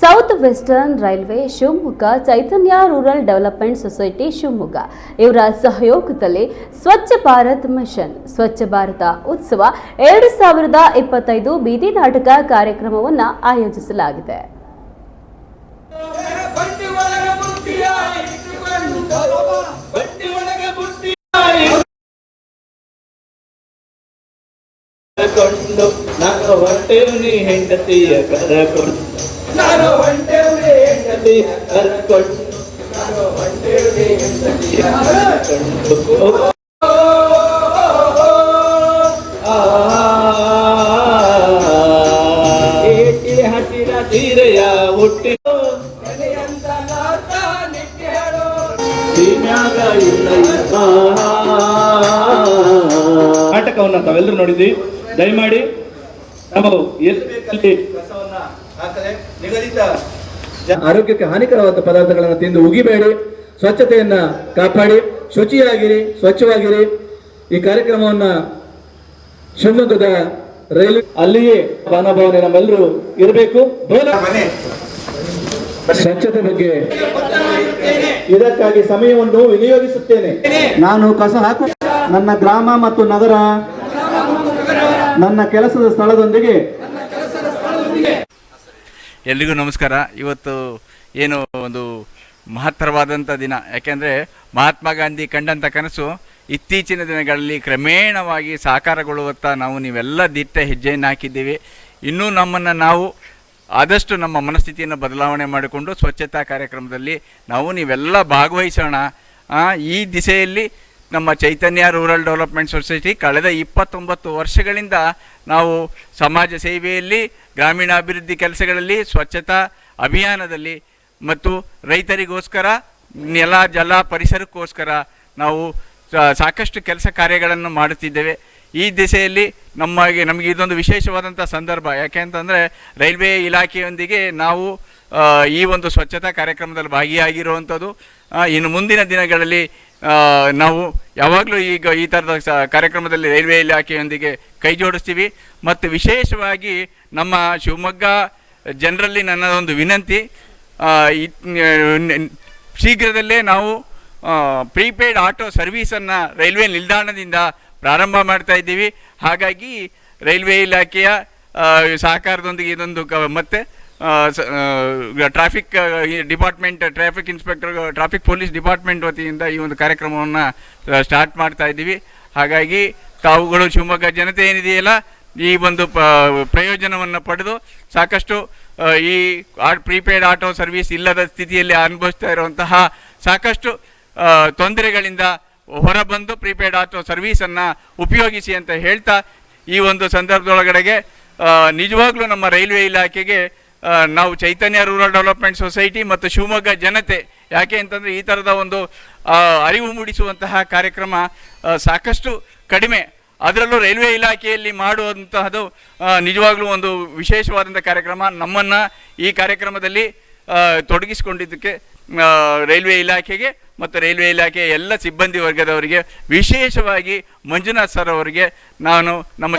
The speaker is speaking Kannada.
South western railway Shivamogga, Chaitanya rural development society Shivamogga. ಇವರ ಸಹಯೋಗದಲ್ಲಿ ಸ್ವಚ್ಛ ಭಾರತ್ ಮಿಷನ್, ಸ್ವಚ್ಛ ಭಾರತ ಉತ್ಸವ ಎರಡು ಸಾವಿರದ ಇಪ್ಪತ್ತೈದು ಬೀದಿ ನಾಟಕ ಕಾರ್ಯಕ್ರಮವನ್ನು ಆಯೋಜಿಸಲಾಗಿದೆ. ಹೆಂಡತಿಯ ಕರಕೊಂಡು. ನಾನು ಹೊಂಟೆವು ಹೆಂಡತಿ ಕರ್ಕೊಂಡು ನಾನು ಹೊಂಟೆವು ಹೆಂಡತಿ ಕರಕೊಂಡು. ನಾಟಕವನ್ನ ತಾವೆಲ್ಲರೂ ನೋಡಿದ್ವಿ ದಯಮಾಡಿ ನಾವು ಎಲ್ಲಿ ನಿಗದಿತ ಆರೋಗ್ಯಕ್ಕೆ ಹಾನಿಕರವಾದ ಪದಾರ್ಥಗಳನ್ನು ತಿಂದು ಉಗಿಬೇಡಿ ಸ್ವಚ್ಛತೆಯನ್ನ ಕಾಪಾಡಿ ಶುಚಿಯಾಗಿರಿ ಸ್ವಚ್ಛವಾಗಿರಿ. ಈ ಕಾರ್ಯಕ್ರಮವನ್ನ ಶಿವಮೊಗ್ಗದ ರೈಲ್ವೆ ಅಲ್ಲಿಯೇ ಬಾನಭವನ ನಮ್ಮೆಲ್ಲರೂ ಇರಬೇಕು. ಸ್ವಚ್ಛತೆ ಬಗ್ಗೆ ಇದಕ್ಕಾಗಿ ಸಮಯವನ್ನು ವಿನಿಯೋಗಿಸುತ್ತೇನೆ. ನಾನು ಕಸ ಹಾಕು ನನ್ನ ಗ್ರಾಮ ಮತ್ತು ನಗರ. ನನ್ನ ಕೆಲಸದ ಸ್ಥಳದೊಂದಿಗೆ ಎಲ್ರಿಗೂ ನಮಸ್ಕಾರ. ಇವತ್ತು ಏನು ಒಂದು ಮಹತ್ತರವಾದಂಥ ದಿನ. ಯಾಕೆಂದರೆ ಮಹಾತ್ಮ ಗಾಂಧಿ ಕಂಡಂಥ ಕನಸು ಇತ್ತೀಚಿನ ದಿನಗಳಲ್ಲಿ ಕ್ರಮೇಣವಾಗಿ ಸಾಕಾರಗೊಳ್ಳುವತ್ತ ನಾವು ನೀವೆಲ್ಲ ದಿಟ್ಟ ಹೆಜ್ಜೆಯನ್ನು ಹಾಕಿದ್ದೀವಿ. ಇನ್ನೂ ನಮ್ಮನ್ನು ನಾವು ಆದಷ್ಟು ನಮ್ಮ ಮನಸ್ಥಿತಿಯನ್ನು ಬದಲಾವಣೆ ಮಾಡಿಕೊಂಡು ಸ್ವಚ್ಛತಾ ಕಾರ್ಯಕ್ರಮದಲ್ಲಿ ನಾವು ನೀವೆಲ್ಲ ಭಾಗವಹಿಸೋಣ. ಈ ದಿಸೆಯಲ್ಲಿ ನಮ್ಮ ಚೈತನ್ಯ ರೂರಲ್ ಡೆವಲಪ್ಮೆಂಟ್ ಸೊಸೈಟಿ ಕಳೆದ ಇಪ್ಪತ್ತೊಂಬತ್ತು ವರ್ಷಗಳಿಂದ ನಾವು ಸಮಾಜ ಸೇವೆಯಲ್ಲಿ, ಗ್ರಾಮೀಣಾಭಿವೃದ್ಧಿ ಕೆಲಸಗಳಲ್ಲಿ, ಸ್ವಚ್ಛತಾ ಅಭಿಯಾನದಲ್ಲಿ ಮತ್ತು ರೈತರಿಗೋಸ್ಕರ, ನೆಲ, ಜಲ ಪರಿಸರಕ್ಕೋಸ್ಕರ ನಾವು ಸಾಕಷ್ಟು ಕೆಲಸ ಕಾರ್ಯಗಳನ್ನು ಮಾಡುತ್ತಿದ್ದೇವೆ. ಈ ದಿಸೆಯಲ್ಲಿ ನಮಗೆ ನಮಗೆ ಇದೊಂದು ವಿಶೇಷವಾದಂಥ ಸಂದರ್ಭ. ಯಾಕೆ ಅಂತಂದರೆ, ರೈಲ್ವೆ ಇಲಾಖೆಯೊಂದಿಗೆ ನಾವು ಈ ಒಂದು ಸ್ವಚ್ಛತಾ ಕಾರ್ಯಕ್ರಮದಲ್ಲಿ ಭಾಗಿಯಾಗಿರುವಂಥದ್ದು ಇನ್ನು ಮುಂದಿನ ದಿನಗಳಲ್ಲಿ ನಾವು ಯಾವಾಗಲೂ ಈಗ ಈ ಥರದ ಕಾರ್ಯಕ್ರಮದಲ್ಲಿ ರೈಲ್ವೆ ಇಲಾಖೆಯೊಂದಿಗೆ ಕೈ ಜೋಡಿಸ್ತೀವಿ. ಮತ್ತು ವಿಶೇಷವಾಗಿ ನಮ್ಮ ಶಿವಮೊಗ್ಗ ಜನರಲ್ಲಿ ಒಂದು ವಿನಂತಿ ಶೀಘ್ರದಲ್ಲೇ ನಾವು ಪ್ರೀಪೇಯ್ಡ್ ಆಟೋ ಸರ್ವೀಸನ್ನು ರೈಲ್ವೆ ನಿಲ್ದಾಣದಿಂದ ಪ್ರಾರಂಭ ಮಾಡ್ತಾ ಇದ್ದೀವಿ. ಹಾಗಾಗಿ ರೈಲ್ವೆ ಇಲಾಖೆಯ ಸಹಕಾರದೊಂದಿಗೆ ಇದೊಂದು ಕ, ಮತ್ತು traffic department traffic inspector traffic police department ವತಿಯಿಂದ ಈ ಒಂದು ಕಾರ್ಯಕ್ರಮವನ್ನು ಸ್ಟಾರ್ಟ್ ಮಾಡ್ತಾ ಇದ್ದೀವಿ. ಹಾಗಾಗಿ ತಾವುಗಳು ಶಿವಮೊಗ್ಗ ಜನತೆ ಏನಿದೆಯಲ್ಲ, ಈ ಒಂದು ಪ, ಪ್ರಯೋಜನವನ್ನು ಪಡೆದು ಸಾಕಷ್ಟು ಈ ಪ್ರೀಪೇಯ್ಡ್ ಆಟೋ ಸರ್ವಿಸ್ ಇಲ್ಲದ ಸ್ಥಿತಿಯಲ್ಲಿ ಅನುಭವಿಸ್ತಾ ಇರುವಂತಹ ಸಾಕಷ್ಟು ತೊಂದರೆಗಳಿಂದ ಹೊರಬಂದು ಪ್ರೀಪೇಯ್ಡ್ ಆಟೋ ಸರ್ವೀಸನ್ನು ಉಪಯೋಗಿಸಿ ಅಂತ ಹೇಳ್ತಾ ಈ ಒಂದು ಸಂದರ್ಭದೊಳಗಡೆಗೆ ನಿಜವಾಗ್ಲೂ ನಮ್ಮ ರೈಲ್ವೆ ಇಲಾಖೆಗೆ ನಾವು ಚೈತನ್ಯ ರೂರಲ್ ಡೆವಲಪ್ಮೆಂಟ್ ಸೊಸೈಟಿ ಮತ್ತು ಶಿವಮೊಗ್ಗ ಜನತೆ ಯಾಕೆ ಅಂತಂದರೆ ಈ ಥರದ ಒಂದು ಅರಿವು ಮೂಡಿಸುವಂತಹ ಕಾರ್ಯಕ್ರಮ ಸಾಕಷ್ಟು ಕಡಿಮೆ. ಅದರಲ್ಲೂ ರೈಲ್ವೆ ಇಲಾಖೆಯಲ್ಲಿ ಮಾಡುವಂತಹದ್ದು ಆ, ನಿಜವಾಗ್ಲೂ ಒಂದು ವಿಶೇಷವಾದಂಥ ಕಾರ್ಯಕ್ರಮ. ನಮ್ಮನ್ನು ಈ ಕಾರ್ಯಕ್ರಮದಲ್ಲಿ ತೊಡಗಿಸಿಕೊಂಡಿದ್ದಕ್ಕೆ ರೈಲ್ವೆ ಇಲಾಖೆಗೆ ಮತ್ತು ರೈಲ್ವೆ ಇಲಾಖೆಯ ಎಲ್ಲ ಸಿಬ್ಬಂದಿ ವರ್ಗದವರಿಗೆ ವಿಶೇಷವಾಗಿ ಮಂಜುನಾಥ್ ಸರ್ ಅವರಿಗೆ ನಾನು ನಮ್ಮ